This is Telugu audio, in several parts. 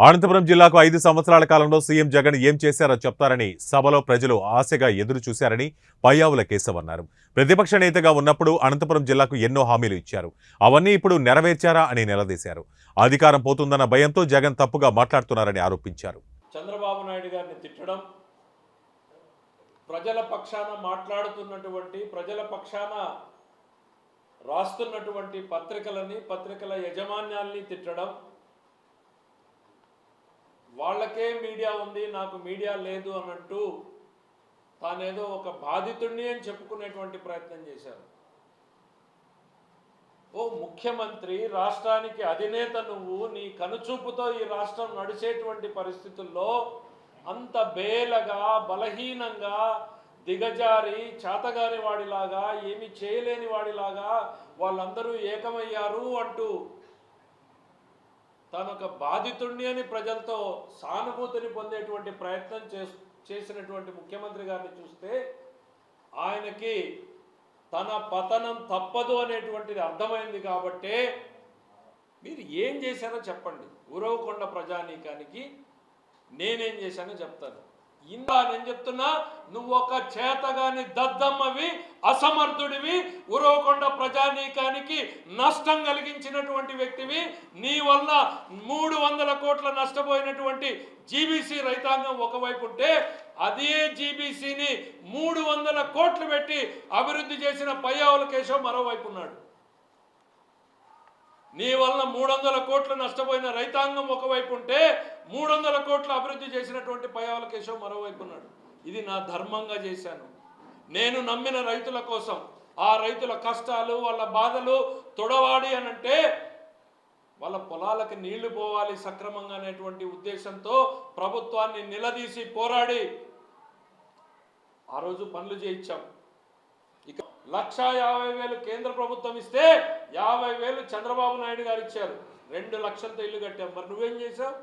అనంతపురం జిల్లాకు ఐదు సంవత్సరాల కాలంలో సీఎం జగన్ ఏం చేశారో చెప్తారని సభలో ప్రజలు ఆశగా ఎదురు చూశారని పయ్యావుల కేశవ్ అన్నారు. ప్రతిపక్ష నేతగా ఉన్నప్పుడు అనంతపురం జిల్లాకు ఎన్నో హామీలు ఇచ్చారు. అవన్నీ ఇప్పుడు నెరవేర్చారా అని నిలదీశారు. అధికారం పోతుందన్న భయంతో జగన్ తప్పుగా మాట్లాడుతున్నారని ఆరోపించారు. చంద్రబాబు నాయుడు గారిని తిట్టడం ప్రజల పక్షాన మాట్లాడుతున్నటువంటి ప్రజల పక్షాన రాస్తున్నటువంటి పత్రికలని పత్రికల యజమాన్యాల్ని తిట్టడం వాళ్ళకే మీడియా ఉంది నాకు మీడియా లేదు అన్నట్టు తానేదో ఒక బాధితుడిని అని చెప్పుకునేటువంటి ప్రయత్నం చేశారు. ఓ ముఖ్యమంత్రి రాష్ట్రానికి అధినేత నువ్వు నీ కనుచూపుతో ఈ రాష్ట్రం నడిచేటువంటి పరిస్థితుల్లో అంత బేలగా బలహీనంగా దిగజారి చాతగాని వాడిలాగా ఏమి చేయలేని వాడిలాగా వాళ్ళందరూ ఏకమయ్యారు అంటూ తాను ఒక అని ప్రజలతో సానుభూతిని పొందేటువంటి ప్రయత్నం చేస్- చేసినటువంటి ముఖ్యమంత్రి గారిని చూస్తే ఆయనకి తన పతనం తప్పదు అనేటువంటిది అర్థమైంది కాబట్టే మీరు ఏం చేశారో చెప్పండి. ఉరవకొండ ప్రజానీకానికి నేనేం చేశానో చెప్తాను. ఇంకా నేను చెప్తున్నా నువ్వు ఒక చేతగాని దద్దమ్మవి అసమర్థుడివి ఉరవకొండ ప్రజానీకానికి నష్టం కలిగించినటువంటి వ్యక్తివి. నీ వల్ల మూడు వందల కోట్ల నష్టపోయినటువంటి జీబీసీ రైతాంగం ఒకవైపు ఉంటే అదే జీబీసీని మూడు వందల కోట్లు పెట్టి అభివృద్ధి చేసిన పయ్యావుల కేశవ్ మరోవైపు ఉన్నాడు. నీ వలన మూడు వందల కోట్లు నష్టపోయిన రైతాంగం ఒకవైపు ఉంటే మూడు వందల కోట్లు అభివృద్ధి చేసినటువంటి పయ్యావుల కేశవ్ మరోవైపు ఉన్నాడు. ఇది నా ధర్మంగా చేశాను. నేను నమ్మిన రైతుల కోసం ఆ రైతుల కష్టాలు వాళ్ళ బాధలు తొడవాడి అని అంటే వాళ్ళ పొలాలకు నీళ్ళు పోవాలి సక్రమంగా అనేటువంటి ఉద్దేశంతో ప్రభుత్వాన్ని నిలదీసి పోరాడి ఆ రోజు పనులు చేయించాం. లక్షా యాభై వేలు కేంద్ర ప్రభుత్వం ఇస్తే యాభై వేలు చంద్రబాబు నాయుడు గారు ఇచ్చారు. రెండు లక్షలతో ఇల్లు కట్టాం. మరి నువ్వేం చేశావు?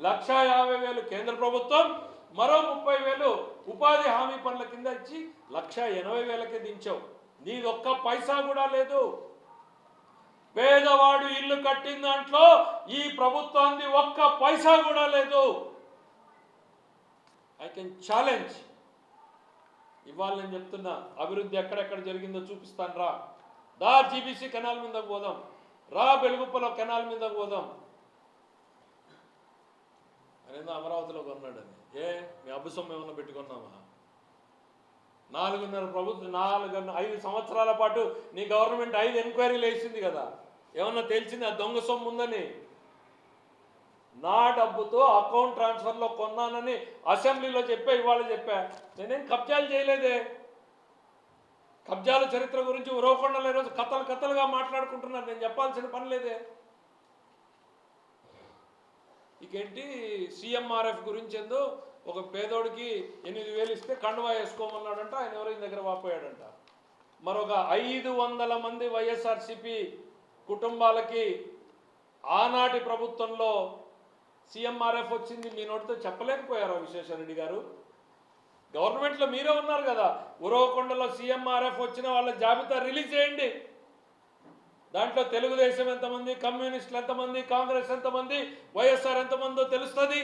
లక్షా యాభై వేలు కేంద్ర ప్రభుత్వం మరో ముప్పై వేలు ఉపాధి హామీ పనుల కింద ఇచ్చి లక్ష ఎనభై వేలకే దించావు. నీదొక్క ఒక్క పైసా కూడా లేదు. పేదవాడు ఇల్లు కట్టిన దాంట్లో ఈ ప్రభుత్వాన్ని ఒక్క పైసా కూడా లేదు. ఐ కెన్ ఛాలెంజ్ ఇవాళ నేను చెప్తున్నా అభివృద్ధి ఎక్కడెక్కడ జరిగిందో చూపిస్తాను రా దా జీబీసీ కెనాల్ మీద పోదాం. రా బెలుగుప్పలో కెనాల్ మీద పోదాం. అనేది అమరావతిలో కొన్నాడని. ఏ మీ అబ్బుసొమ్మ ఏమన్నా పెట్టుకున్నామా నాలుగున్నర ప్రభుత్వం నాలుగున్నర ఐదు సంవత్సరాల పాటు నీ గవర్నమెంట్ ఐదు ఎంక్వైరీలు వేసింది కదా. ఏమన్నా తెలిసింది ఆ దొంగ సొమ్ము ఉందని. నా డబ్బుతో అకౌంట్ ట్రాన్స్ఫర్లో కొన్నానని అసెంబ్లీలో చెప్పా ఇవాళ చెప్పా. నేనేం కబ్జాలు చేయలేదే. కబ్జాల చరిత్ర గురించి ఉరవకొండలో ఈరోజు కథలు కథలుగా మాట్లాడుకుంటున్నారు నేను చెప్పాల్సిన పని లేదే. ఇకేంటి సీఎంఆర్ఎఫ్ గురించి ఏందో ఒక పేదోడికి ఎనిమిది వేలు ఇస్తే కండువా వేసుకోమన్నాడంట. ఆయన ఎవరో దగ్గర వాపోయాడంట. మరొక ఐదు వందల మంది వైఎస్ఆర్సిపి కుటుంబాలకి ఆనాటి ప్రభుత్వంలో సీఎంఆర్ఎఫ్ వచ్చింది మీ నోటితో చెప్పలేకపోయారా విశ్వేశ్వరరెడ్డి గారు. గవర్నమెంట్లో మీరే ఉన్నారు కదా. ఉరవకొండలో సీఎంఆర్ఎఫ్ వచ్చిన వాళ్ళ జాబితా రిలీజ్ చేయండి. దాంట్లో తెలుగుదేశం ఎంతమంది కమ్యూనిస్టులు ఎంతమంది కాంగ్రెస్ ఎంతమంది వైఎస్ఆర్ ఎంతమందో తెలుస్తుంది.